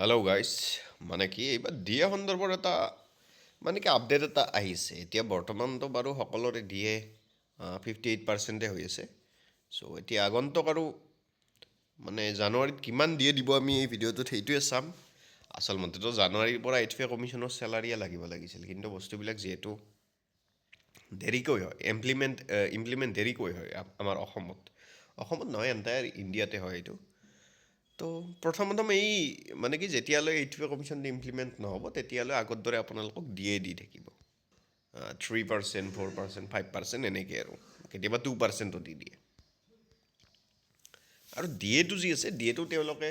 Hello' গাইছ মানে কি, এইবাৰ দিয়ে সন্দৰ্ভত এটা মানে কি আপডেট এটা আহিছে। এতিয়া বৰ্তমানতো বাৰু সকলোৰে দিয়ে ফিফটি এইট পাৰ্চেণ্টে হৈ আছে। চ' এতিয়া আগন্তুক আৰু মানে জানুৱাৰীত কিমান দিয়ে দিব আমি এই ভিডিঅ'টোত সেইটোৱে চাম। আচলমতেতো জানুৱাৰীৰ পৰা এইচ পি কমিশ্যনৰ চেলাৰীয়ে লাগিব লাগিছিল। কিন্তু বস্তুবিলাক যিহেতু দেৰিকৈ হয় ইমপ্লিমেণ্ট ইমপ্লিমেণ্ট দেৰিকৈ হয় আমাৰ অসমত। অসমত নহয় এণ্টায়াৰ ইণ্ডিয়াতে হয় এইটো। তো প্ৰথম প্ৰথম এই মানে কি যেতিয়ালৈ এইচ পি কমিশ্যন ইমপ্লিমেণ্ট নহ'ব, তেতিয়ালৈ আগৰ দৰে আপোনালোকক দিয়ে দি থাকিব। Three percent four percent five percent এনেকৈ আৰু। কেতিয়াবা টু পাৰ্চেণ্টো দি দিয়ে। আৰু ডিএটো যি আছে ডিএটো তেওঁলোকে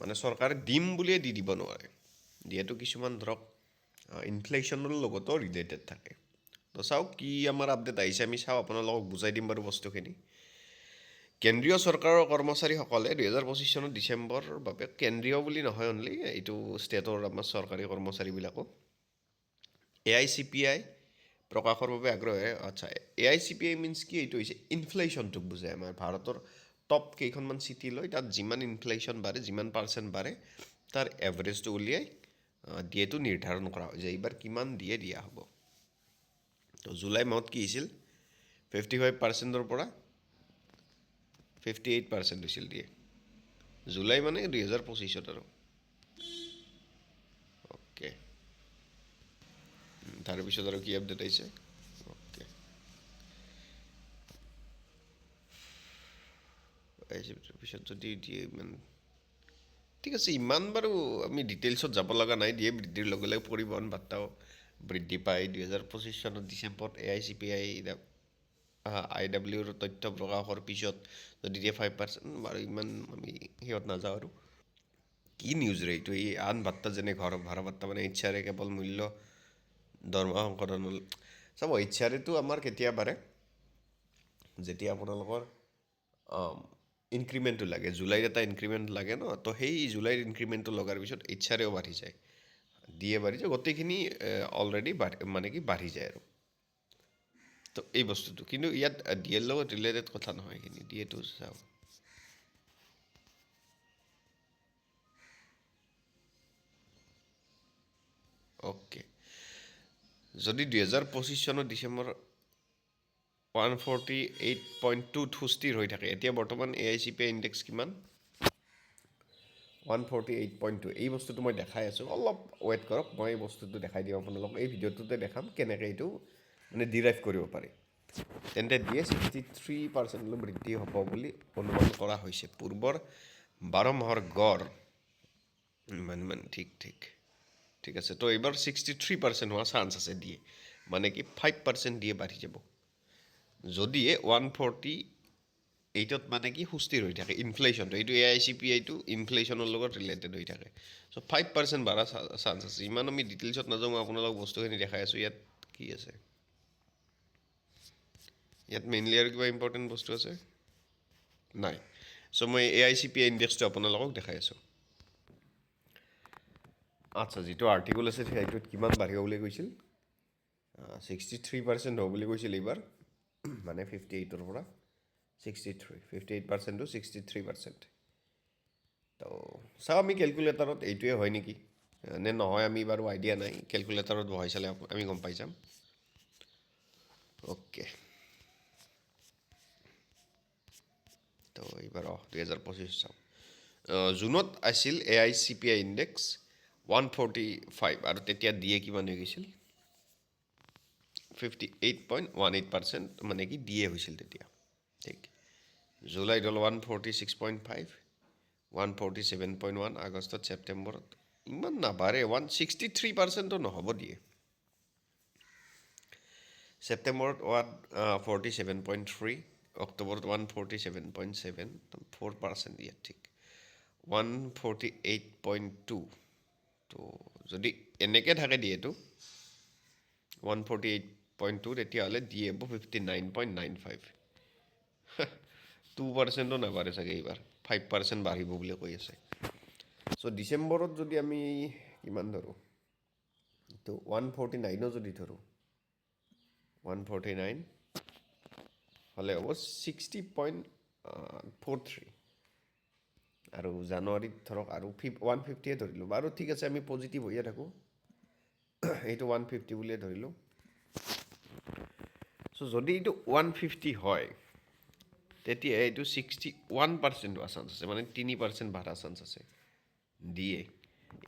মানে চৰকাৰে দিম বুলিয়ে দি দিব নোৱাৰে। ডিএটো কিছুমান ধৰক ইনফ্লেশ্যনৰ লগতো ৰিলেটেড থাকে। তো চাওক কি আমাৰ আপডেট আহিছে, আমি চাওঁ, আপোনালোকক বুজাই দিম বাৰু বস্তুখিনি। কেন্দ্ৰীয় চৰকাৰৰ কৰ্মচাৰীসকলে দুহেজাৰ পঁচিছ চনৰ ডিচেম্বৰৰ বাবে কেন্দ্ৰীয় বুলি নহয় অনলি এইটো ষ্টেটৰ আমাৰ চৰকাৰী কৰ্মচাৰীবিলাকো। A I C P I প্ৰকাশৰ বাবে আগ্ৰহে আচ্ছা A I C P I means কি? এইটো হৈছে ইনফ্লেশ্যনটোক বুজায় আমাৰ ভাৰতৰ টপ কেইখনমান চিটি লৈ তাত যিমান ইনফ্লেশ্যন বাঢ়ে যিমান পাৰ্চেণ্ট বাঢ়ে তাৰ এভাৰেজটো উলিয়াই ডিএটো নিৰ্ধাৰণ কৰা হয় যে এইবাৰ কিমান দিয়ে দিয়া হ'ব। তো জুলাই মাহত কি হৈছিল? ফিফটি ফাইভ পাৰ্চেণ্টৰ পৰা ফিফটি এইট পাৰ্চেণ্ট হৈছিল দিয়ে। জুলাই মানে দুহেজাৰ পঁচিছত আৰু। অ'কে তাৰপিছত আৰু কি আপডেট আহিছে? অ'কে তাৰপিছত যদি দিয়ে ইমান। ঠিক আছে, ইমান বাৰু আমি ডিটেইলছত যাব লগা নাই, দিয়ে বৃদ্ধিৰ লগে লগে পৰিবহণ ভাত্তাও বৃদ্ধি পায়। দুহেজাৰ পঁচিছ চনত ডিচেম্বৰত A I C P I I ডাব্লিউৰ তথ্য প্ৰকাশৰ পিছত যদি দিয়ে ফাইভ পাৰ্চেণ্ট বাৰু ইমান আমি সিহঁত নাযাওঁ আৰু। কি নিউজ ৰে এইটো? এই আন ভাত্তা যেনে ঘৰ ভাড়া ভাত্তা মানে এইচ আৰে কেৱল মূল্য দৰমহা সংশোধন চাব এইচ আৰেটো আমাৰ কেতিয়া বাঢ়ে? যেতিয়া আপোনালোকৰ ইনক্ৰিমেণ্টটো লাগে, জুলাইত এটা ইনক্ৰিমেণ্ট লাগে ন, তো সেই জুলাইৰ ইনক্ৰিমেণ্টটো লগাৰ পিছত এইচ আৰেও বাঢ়ি যায়। দিয়ে বাঢ়ি যায়, গোটেইখিনি অলৰেডি বাঢ়ি মানে কি বাঢ়ি যায় আৰু। তো এই বস্তুটো। কিন্তু ইয়াত ডি এৰ লগত ৰিলেটেড কথা নহয় এইখিনি ডি এটো চাওক অ'কে যদি দুহেজাৰ পঁচিছ চনৰ December one forty eight point টুত সুস্থিৰ হৈ থাকে এতিয়া বৰ্তমান A I C P index কিমান? One forty eight point two. এই বস্তুটো মই দেখাই আছোঁ। অলপ ৱেইট কৰক মই এই বস্তুটো দেখাই দিওঁ আপোনালোকক। এই ভিডিঅ'টোতে দেখাম কেনেকৈ এইটো মানে ডিৰাইভ কৰিব পাৰি তেন্তে দিয়ে ছিক্সটি থ্ৰী পাৰ্চেণ্টলৈ বৃদ্ধি হ'ব বুলি অনুমান কৰা হৈছে। পূৰ্বৰ বাৰ মাহৰ গড়। ইমান ইমান, ঠিক ঠিক। ঠিক আছে, তো এইবাৰ ছিক্সটি থ্ৰী পাৰ্চেণ্ট হোৱা চান্স আছে দিয়ে। মানে কি ফাইভ পাৰ্চেণ্ট দিয়ে বাঢ়ি যাব। যদিহে ওৱান ফৰ্টি এইটত মানে কি সুস্থিৰ হৈ থাকে। ইনফ্লেশ্যনটো এইটো এ আই চি পি আইটো ইনফ্লেশ্যনৰ লগত ৰিলেটেড হৈ থাকে। চ' ফাইভ পাৰ্চেণ্ট বাঢ়া চান্স আছে। ইমান আমি ডিটেইলছত নাযাওঁ মই আপোনালোকক বস্তুখিনি দেখাই আছোঁ। ইয়াত কি আছে? ইয়াত মেইনলি আৰু কিবা ইম্পৰ্টেণ্ট বস্তু আছে? নাই। চ' মই A I C P I ইণ্ডেক্সটো আপোনালোকক দেখাই আছোঁ। আচ্ছা যিটো আৰ্টিকল আছে, সেইটোত কিমান বাঢ়িব বুলি কৈছিল? ছিক্সটি থ্ৰী পাৰ্চেণ্ট হ'ব বুলি কৈছিল এইবাৰ। মানে ফিফটি এইটৰ পৰা। Sixty three fifty eight percent to sixty three percent তো, চাওঁ আমি কেলকুলেটাৰত এইটোৱে হয় নেকি? নে নহয়, আমি বাৰু আইডিয়া নাই। কেলকুলেটাৰত বহাই চালে আমি গম পাই যাম। অ'কে তো এইবাৰ অঁ দুহেজাৰ পঁচিছ চাওঁ জুনত আছিল A I C P I index one forty five আৰু তেতিয়া দিয়ে কিমান হৈ গৈছিল? Fifty eight point one eight percent মানে কি দিয়ে হৈছিল তেতিয়া। ঠিক। জুলাইত হ'ল one forty six point five one forty seven point one আগষ্টত, ছেপ্টেম্বৰত। ইমান নাবাঢ়ে ওৱান ছিক্সটি থ্ৰী পাৰ্চেণ্টটো নহ'ব দিয়ে। ছেপ্টেম্বৰত one forty seven point three অক্টোবৰত one forty seven point seven four percent ইয়াত ঠিক one forty eight point two তো যদি এনেকৈ থাকে দিয়েতো one forty eight point two তেতিয়াহ'লে দিয়ে হ'ব fifty nine point nine five two পাৰ্চেণ্টো নাবাঢ়ে চাগে এইবাৰ ফাইভ পাৰ্চেণ্ট বাঢ়িব বুলি কৈ আছে। চ' ডিচেম্বৰত যদি আমি কিমান ধৰোঁ তো ওৱান ফৰ্টি নাইনো যদি ধৰোঁ ওৱান ফৰ্টি নাইন হ'লে হ'ব ছিক্সটি পইণ্ট ফ'ৰ থ্ৰী আৰু জানুৱাৰীত ধৰক আৰু ফিফ ওৱান ফিফটিয়ে ধৰিলোঁ। বাৰু ঠিক আছে, আমি পজিটিভ হৈয়ে থাকোঁ। এইটো ওৱান ফিফটি বুলিয়ে ধৰিলোঁ। চ' যদি এইটো ওৱান ফিফটি হয়, তেতিয়া এইটো ছিক্সটি ওৱান পাৰ্চেণ্ট হোৱা আছে। মানে তিনি পাৰ্চেণ্ট বাঢ়া চান্স আছে। দিয়ে।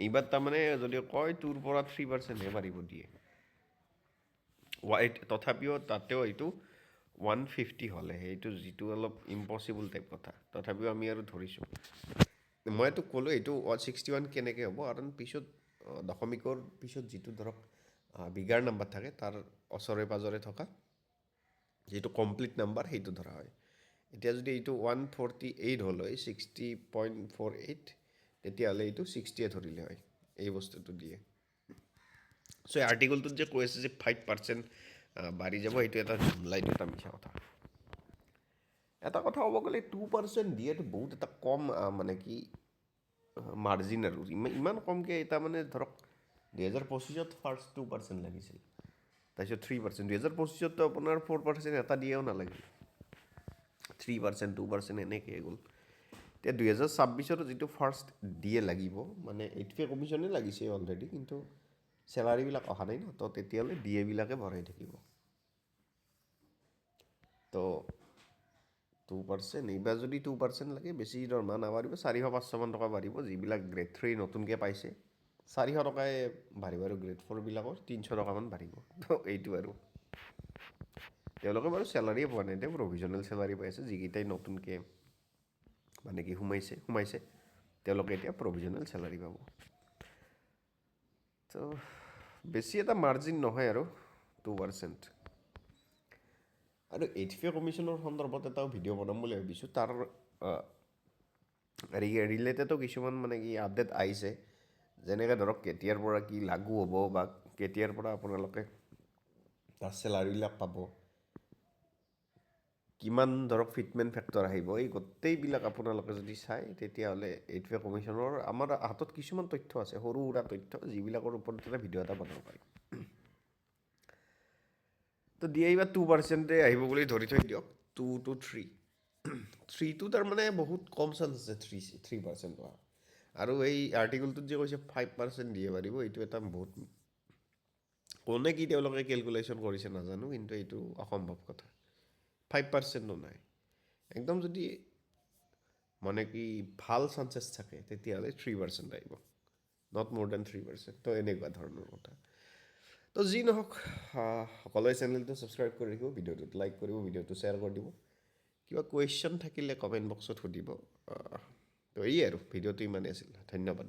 এইবাৰ তাৰমানে যদি কয় টুৰ পৰা থ্ৰী পাৰ্চেণ্টহে বাঢ়িব দিয়ে। তথাপিও তাতেও এইটো ওৱান ফিফটি হ'লে সেইটো যিটো অলপ ইম্পচিবল টাইপ কথা, তথাপিও আমি আৰু ধৰিছোঁ মইতো ক'লোঁ, এইটো ওৱান ছিক্সটি ওৱান কেনেকৈ হ'ব, কাৰণ পিছত দশমিকৰ পিছত যিটো ধৰক বিগাৰ নাম্বাৰ থাকে, তাৰ ওচৰে পাঁজৰে থকা যিটো কমপ্লিট নাম্বাৰ সেইটো ধৰা হয়। এতিয়া যদি এইটো ওৱান ফৰ্টি এইট হ'ল হয় ছিক্সটি পইণ্ট ফ'ৰ এইট তেতিয়াহ'লে এইটো ছিক্সটিয়ে ধৰিলে হয়, এই বস্তুটো দিয়ে। চ' এই আৰ্টিকলটোত যে কৈ আছে যে ফাইভ পাৰ্চেণ্ট বাঢ়ি যাব সেইটো এটা এইটো এটা মিছা কথা। এটা কথা ক'ব গ'লে টু পাৰ্চেণ্ট দিয়েতো বহুত এটা কম মানে কি মাৰ্জিন আৰু। ইমান ইমান কমকৈ এটা মানে ধৰক দুহেজাৰ পঁচিছত ফাৰ্ষ্ট টু পাৰ্চেণ্ট লাগিছিল। তাৰপিছত থ্ৰী পাৰ্চেণ্ট দুহেজাৰ পঁচিছততো আপোনাৰ ফ'ৰ পাৰ্চেণ্ট এটা দিয়েও নালাগিল। থ্ৰী পাৰ্চেণ্ট টু পাৰ্চেণ্ট এনেকৈ গ'ল। এতিয়া দুহেজাৰ ছাব্বিছতো যিটো ফাৰ্ষ্ট দিয়ে লাগিব মানে এইটোৱে কমিশ্যনে লাগিছে অলৰেডি কিন্তু চেলাৰীবিলাক অহা নাই ন তো তেতিয়াহ'লে ডি এবিলাকে ভৰাই থাকিব। তো টু পাৰ্চেণ্ট এইবাৰ যদি টু পাৰ্চেণ্ট লাগে বেছি দৰমহা নাবাঢ়িব চাৰিশ পাঁচশমান টকা বাঢ়িব যিবিলাক গ্ৰেড থ্ৰী নতুনকৈ পাইছে। চাৰিশ টকাই বাঢ়িব আৰু গ্ৰেড ফ'ৰবিলাকৰ তিনিশ টকামান বাঢ়িব। তো এইটো আৰু। তেওঁলোকে বাৰু চেলাৰীয়ে পোৱা নাই তেওঁ প্ৰভিজনেল চেলাৰী পাইছে যিকেইটাই নতুনকৈ মানে কি সোমাইছে সোমাইছে। তেওঁলোকে এতিয়া প্ৰভিজনেল চেলাৰী পাব। তো বেছি এটা মাৰ্জিন নহয় আৰু টু পাৰ্চেণ্ট আৰু এইচ পি কমিশ্যনৰ সন্দৰ্ভত এটাও ভিডিঅ' বনাম বুলি ভাবিছোঁ। তাৰ ৰিলেটেডো কিছুমান মানে কি আপডেট আহিছে। যেনেকৈ ধৰক কেতিয়াৰ পৰা কি লাগু হ'ব বা কেতিয়াৰ পৰা আপোনালোকে তাৰ চেলাৰীবিলাক পাব। কিমান ধৰক ফিটমেণ্ট ফেক্টৰ আহিব, এই গোটেইবিলাক আপোনালোকে যদি চায় তেতিয়াহ'লে এইচ পি কমিশ্যনৰ আমাৰ হাতত কিছুমান তথ্য আছে, সৰু সুৰা তথ্য যিবিলাকৰ ওপৰত এটা ভিডিঅ' এটা বনাব পাৰি। তো দিয়ে এইবাৰ টু পাৰ্চেণ্টে আহিব বুলি ধৰি থৈ দিয়ক টু টু থ্ৰী থ্ৰীটো তাৰমানে বহুত কম চান্স আছে থ্ৰী থ্ৰী পাৰ্চেণ্ট হোৱা আৰু এই আৰ্টিকলটোত যে কৈছে ফাইভ পাৰ্চেণ্ট দিয়ে পাৰিব, এইটো এটা বহুত কোনে কি তেওঁলোকে কেলকুলেশ্যন কৰিছে নাজানো, কিন্তু এইটো অসম্ভৱ কথা। ফাইভ পাৰ্চেণ্টো নাই। একদম যদি মানে কি ভালো চান্সেছ থাকে, তেতিয়াহ'লে থ্ৰী পাৰ্চেণ্ট আহিব। নট মোৰ দেন থ্ৰী পাৰ্চেণ্ট তো এনেকুৱা ধৰণৰ কথা। তো যি নহওক সকলোৱে চেনেলটো ছাবস্ক্ৰাইব কৰি ৰাখিব, ভিডিঅ'টোত লাইক কৰিব, ভিডিঅ'টো শ্বেয়াৰ কৰি দিব। কিবা কুৱেশ্যন থাকিলে কমেণ্ট বক্সত সুধিব। তো এই আৰু, ভিডিঅ'টো ইমানেই আছিল। ধন্যবাদ।